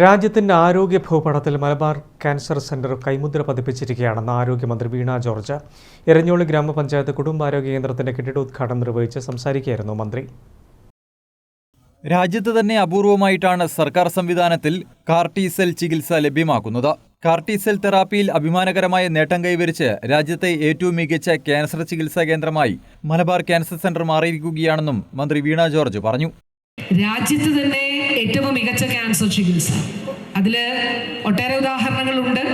രാജ്യത്തിന്റെ ആരോഗ്യ ഭൂപടത്തിൽ മലബാർ ക്യാൻസർ സെന്റർ കൈമുദ്ര പതിപ്പിച്ചിരിക്കുകയാണെന്ന് ആരോഗ്യമന്ത്രി വീണ ജോർജ് എരഞ്ഞോളി ഗ്രാമപഞ്ചായത്ത് കുടുംബാരോഗ്യ കേന്ദ്രത്തിന്റെ കെട്ടിട ഉദ്ഘാടനം നിർവഹിച്ച് സംസാരിക്കുകയായിരുന്നു മന്ത്രി. രാജ്യത്ത് തന്നെ അപൂർവമായിട്ടാണ് സർക്കാർ സംവിധാനത്തിൽ കാർട്ടി സെൽ ചികിത്സ ലഭ്യമാക്കുന്നത്. കാർട്ടി സെൽ തെറാപ്പിയിൽ അഭിമാനകരമായ നേട്ടം കൈവരിച്ച് രാജ്യത്തെ ഏറ്റവും മികച്ച ക്യാൻസർ ചികിത്സാ കേന്ദ്രമായി മലബാർ ക്യാൻസർ സെന്റർ മാറിയിരിക്കുകയാണെന്നും മന്ത്രി വീണ ജോർജ് പറഞ്ഞു. രാജ്യത്ത് തന്നെ ഏറ്റവും മികച്ച ക്യാൻസർ ചികിത്സ അതിൽ ഒട്ടേറെ ഉദാഹരണങ്ങളുണ്ട്.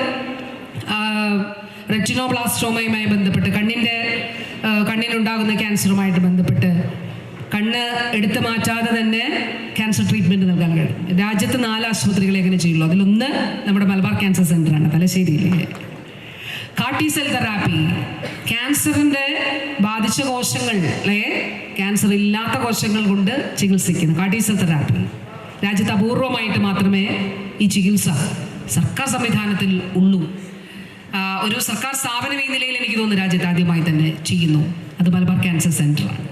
റെറ്റിനോബ്ലാസ്റ്റോമയുമായി ബന്ധപ്പെട്ട് കണ്ണിന്റെ കണ്ണിനുണ്ടാകുന്ന ക്യാൻസറുമായിട്ട് ബന്ധപ്പെട്ട് കണ്ണ് എടുത്തു മാറ്റാതെ തന്നെ ക്യാൻസർ ട്രീറ്റ്മെന്റ് നൽകാൻ കഴിയും. രാജ്യത്ത് നാല് ആശുപത്രികളെ എങ്ങനെ ചെയ്യുള്ളൂ. അതിലൊന്ന് നമ്മുടെ മലബാർ ക്യാൻസർ സെന്ററാണ് തലശ്ശേരിയിലെ കാട്ടി സെൽ തെറാപ്പി ക്യാൻസറിന്റെ ബാധിച്ച കോശങ്ങളെ ക്യാൻസർ ഇല്ലാത്ത കോശങ്ങൾ കൊണ്ട് ചികിത്സിക്കുന്നു. കാട്ടി സെൽ തെറാപ്പി രാജ്യത്ത് അപൂർവമായിട്ട് മാത്രമേ ഈ ചികിത്സ സർക്കാർ സംവിധാനത്തിൽ ഉള്ളൂ. ഒരു സർക്കാർ സ്ഥാപനം ഈ നിലയിൽ എനിക്ക് തോന്നുന്നു രാജ്യത്ത് ആദ്യമായി തന്നെ ചെയ്യുന്നു. അത് മലബാർ ക്യാൻസർ സെന്ററാണ്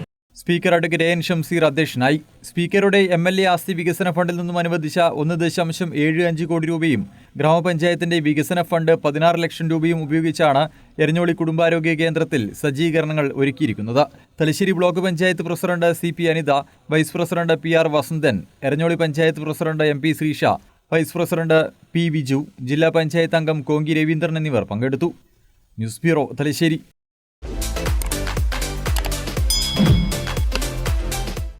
സ്പീക്കർ അഡ്വക്കേറ്റ് എൻ ഷംസീർ അധ്യക്ഷനായി. സ്പീക്കറുടെ എം എൽ എ ആസ്തി വികസന ഫണ്ടിൽ നിന്നും അനുവദിച്ച ഒന്ന് ദശാംശം ഏഴ് അഞ്ച് കോടി രൂപയും ഗ്രാമപഞ്ചായത്തിന്റെ വികസന ഫണ്ട് പതിനാറ് ലക്ഷം രൂപയും ഉപയോഗിച്ചാണ് എരഞ്ഞോളി കുടുംബാരോഗ്യ കേന്ദ്രത്തിൽ സജ്ജീകരണങ്ങൾ ഒരുക്കിയിരിക്കുന്നത്. Thalassery block panchayat president C P Anitha vice president P R Vasanthan Eranholi panchayat president M P Sreesha vice president P Viju ജില്ലാ പഞ്ചായത്ത് അംഗം കോങ്കി രവീന്ദ്രൻ എന്നിവർ പങ്കെടുത്തു. News bureau Thalassery.